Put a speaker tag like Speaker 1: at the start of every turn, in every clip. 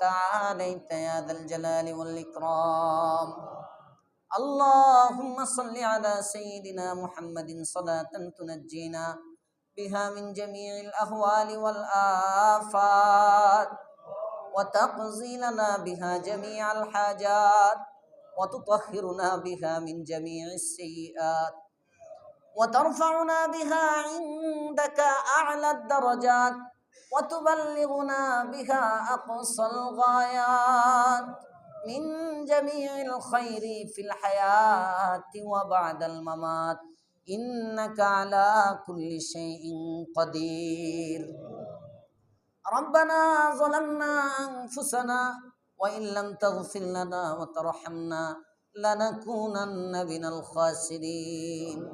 Speaker 1: تعاليت يا ذا الجلال والإكرام اللهم صل على سيدنا محمد صلاة تنجينا بها من جميع الأهوال والآفات وتقضي لنا بها جميع الحاجات وتطهرنا بها من جميع السيئات وترفعنا بها عندك أعلى الدرجات وتبلغنا بها أقصى الغايات من جميع الخير في الحياة وبعد الممات إنك على كل شيء قدير ربنا ظلمنا أنفسنا وإن لم تغفر لنا وترحمنا لنكونن من الخاسرين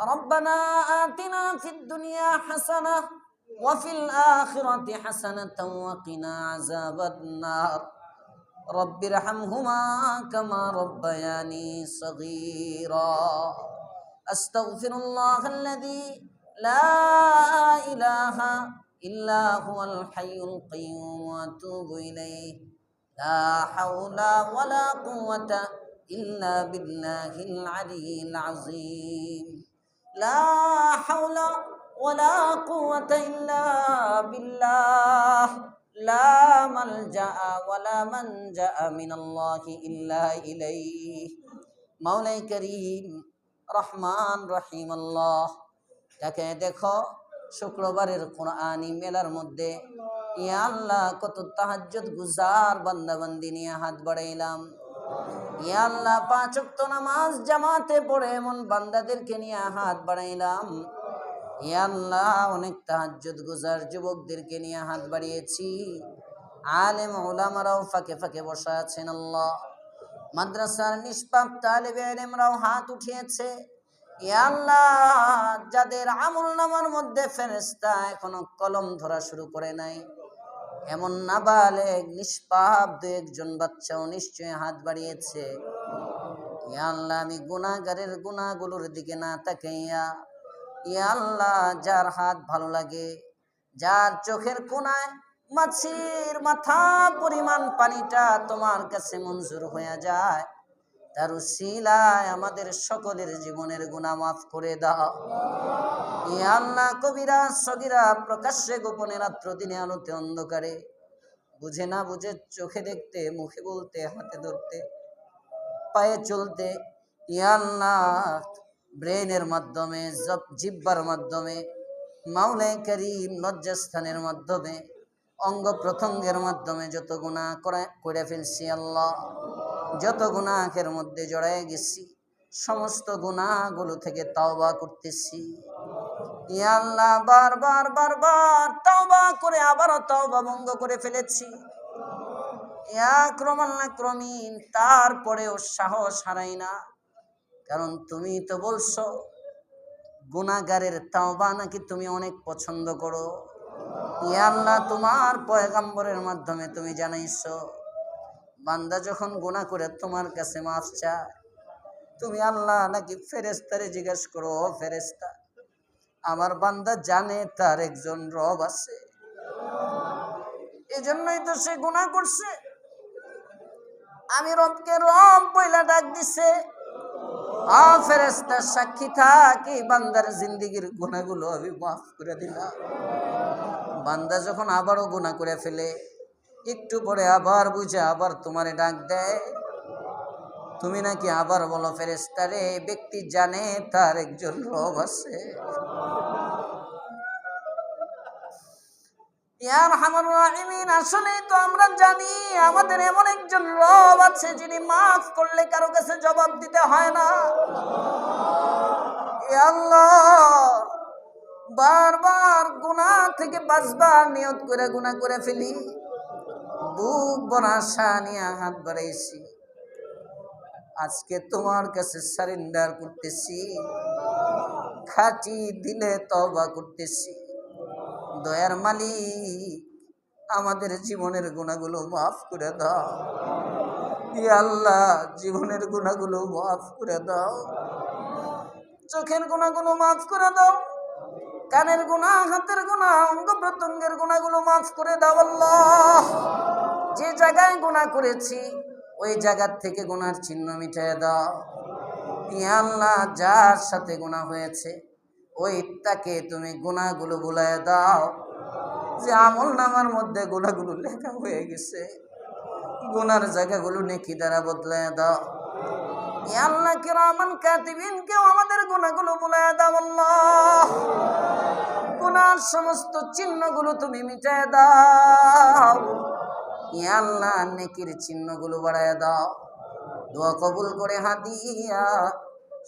Speaker 1: ربنا آتنا في الدنيا حسنه وفي الآخرة حسنة وقنا عذاب النار رب ارحمهما كما ربياني صغيرا أستغفر الله الذي لا إله إلا هو الحي القيوم وأتوب إليه لا حول ولا قوة إلا بالله العلي العظيم لا حول ولا قوة إلا بالله لا ملجأ ولا منجأ من الله إلا إليه মাওলাই করিম রহমান রহিম আল্লাহ তাকে দেখো শুক্রবারের কোরআনি মেলার মধ্যে ইয়া আল্লাহ কত তাহাজ্জুদ গুজার বান্দাবন্দি নিয়ে হাত বাড়াইলাম ইয়া আল্লাহ পাঁচক্ত নামাজ জামাতে পড়ে এমন বান্দাদেরকে নিয়ে হাত বাড়াইলাম অনেক তাহাজ্জুদ গুজার যুবকদেরকে নিয়ে হাত বাড়িয়েছি আলেম ওলামারাও ফাঁকে ফাঁকে বসা আছেন আল্লাহ মাদ্রাসার নিষ্পাপ তালেবে আলেমরাও হাত উঠিয়েছে আল্লাহ যাদের আমল নামার মধ্যে ফেরেস্তা এখনো কলম ধরা শুরু করে নাই এমন নাবালেক নিষ্পাপ দু একজন বাচ্চাও নিশ্চয়ই হাত বাড়িয়েছে ইয়াল্লাহ আমি গুণাগারের গুণাগুলোর দিকে না তাকাইয়া আল্লাহ যার হাত ভালো লাগে যার চোখের কোনায় মাছির মাথা পরিমাণ পানিটা তোমার কাছে মঞ্জুর হয়ে যায় তার শিলায় আমাদের সকলের জীবনের গুণা মাফ করে দাও ইয়া আল্লাহ কবিরা সগিরা প্রকাশ্যে গোপনে রাত্র দিনে আলোতে অন্ধকারে বুঝে না বুঝে চোখে দেখতে মুখে বলতে হাতে ধরতে পায়ে চলতে ইয়া ব্রেনের মাধ্যমে জিব্বার মাধ্যমে মাউলে করিম লজ্জাস্থানের মাধ্যমে অঙ্গ প্রথঙ্গের মাধ্যমে যত গুণা করে ফেলছি আল্লাহ যত গুণাহের মধ্যে জড়ায় গেছি সমস্ত গুণাগুলো থেকে তাওবা করতেছি আল্লাহ বারবার বারবার তাওবা করে আবারও তাওবা ভঙ্গ করে ফেলেছি ইয়া ক্রমাল্লা ক্রমিন তারপরেও সাহস হারাই না কারণ তুমি তো বলছো গুণাগারের তাওবা নাকি তুমি অনেক পছন্দ করো আল্লাহ তোমার পয়গাম্বরের মাধ্যমে তুমি জানাইছ বান্দা যখন গুণা করে তোমার কাছে মাফ চায় তুমি আল্লাহ নাকি ফেরেস্তারে জিজ্ঞেস করো ও ফেরেস্তা আমার বান্দা জানে তার একজন রব আছে এজন্যই তো সে গুণা করছে আমি রবকে রব পয়লা ডাক দিছে আ ফেরেস্তা সাক্ষী থাকি বান্দার জিন্দিগির গুণাগুলো আমি মাফ করে দিলাম বান্দা যখন আবারও গুণা করে ফেলে একটু পরে আবার বুঝে আবার তোমারে ডাক দেয় তুমি নাকি আবার বলো ফেরেস্তারে ব্যক্তি জানে তার একজন রব আছে ইয়ার তো আমরা জানি আমাদের এমন একজন আছে যিনি কাছে জবাব দিতে হয় না বারবার গুণা থেকে বাঁচবার নিয়ত করে গুণা করে ফেলি বুক বনাশা নিয়ে হাত বাড়াইছি আজকে তোমার কাছে সারেন্ডার করতেছি খাটি দিলে তবা করতেছি দয়ার মালিক আমাদের জীবনের গুণাগুলো মাফ করে দাও আল্লাহ জীবনের গুণাগুলো মাফ করে দাও চোখের গুণাগুলো মাফ করে দাও কানের গুণা হাতের গুণা অঙ্গ প্রত্যঙ্গের গুণাগুলো মাফ করে দাও আল্লাহ যে জায়গায় গুণা করেছি ওই জায়গার থেকে গুণার চিহ্ন মিটিয়ে দাও আল্লাহ যার সাথে গুণা হয়েছে ওই তাকে তুমি গুণাগুলো ভুলায় দাও যে আমল নামার মধ্যে গুণাগুলো লেখা হয়ে গেছে গুনার জায়গাগুলো নেকি দ্বারা বদলায় দাও আল্লাহ কিরামান কাতিবিন কেউ আমাদের গুণাগুলো বলায় দাও আল্লাহ গুনার সমস্ত চিহ্নগুলো তুমি মিটায় দাও আল্লাহ নেকির চিহ্নগুলো বাড়ায় দাও দোয়া কবুল করে হাদিয়া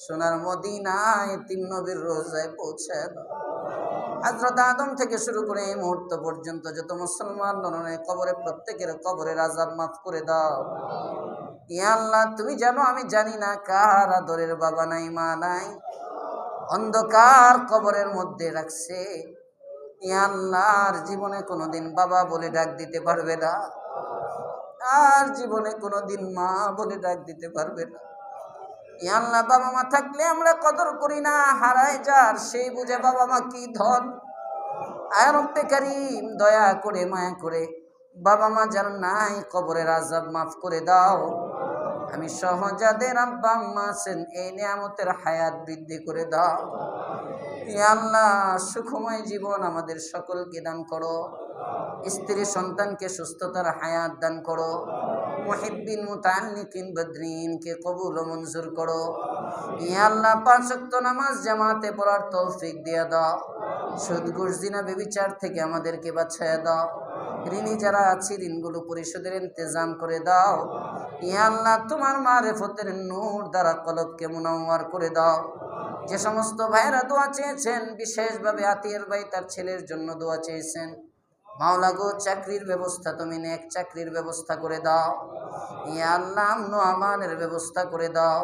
Speaker 1: সোনার মদিনায় তিন নবীর রোজায় পৌঁছে হাজরত আদম থেকে শুরু করে এই মুহূর্ত পর্যন্ত যত মুসলমান ধরনের কবরে প্রত্যেকের কবরের আজাব মাফ করে দাও ইয়াল্লা তুমি জানো আমি জানি না কার আদরের বাবা নাই মা নাই অন্ধকার কবরের মধ্যে রাখছে ইয়াল্লাহর জীবনে কোনোদিন বাবা বলে ডাক দিতে পারবে না আর জীবনে কোনোদিন মা বলে ডাক দিতে পারবে না ইয়াল্লা বাবা মা থাকলে আমরা কদর করি না হারায় যার সেই বুঝে বাবা মা কি ধন আয়রব্বে কারিম দয়া করে মায়া করে বাবা মা যার নাই কবরের আজাব মাফ করে দাও আমি সহজাদের আব্বা আম্মা আছেন এই নিয়ামতের হায়াত বৃদ্ধি করে দাও ইয়াল্লা সুখময় জীবন আমাদের সকলকে দান করো স্ত্রী সন্তানকে সুস্থতার হায়াত দান করো মুহিব্বিন মুতাআন্নিকিন বদরিন কে কবুল ও মঞ্জুর করো ইয়া আল্লাহ পাঁচ ওয়াক্ত নামাজ জামাতে পড়ার তৌফিক দিয়ে দাও সুদ জিনা বেবিচার থেকে আমাদেরকে বাঁচায় দাও ঋণী যারা আছে ঋণগুলো পরিশোধের ইন্তজাম করে দাও ইয়া আল্লাহ তোমার মারেফতের নূর দ্বারা কলবকে মুনাওয়ার করে দাও যে সমস্ত ভাইরা দোয়া চেয়েছেন বিশেষভাবে আতিয়ার ভাই তার ছেলের জন্য দোয়া চেয়েছেন মাওলা গো চাকরির ব্যবস্থা তুমি নেক চাকরির ব্যবস্থা করে দাও ইয়া নাম আমন আমানের ব্যবস্থা করে দাও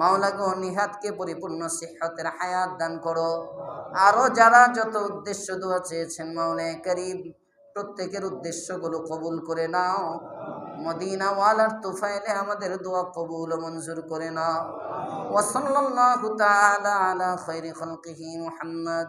Speaker 1: মাওলা গো নিহাতকে পরিপূর্ণ শিক্ষতের হায়াত দান করো আরও যারা যত উদ্দেশ্য দোয়া চেয়েছেন মাওলা করিম প্রত্যেকের উদ্দেশ্যগুলো কবুল করে নাও মদিনাওয়ালার তুফাইলে আমাদের দোয়া কবুল মঞ্জুর করে নাও ওসল্লাহ তালা আলা খৈরি খলকিহি মোহাম্মদ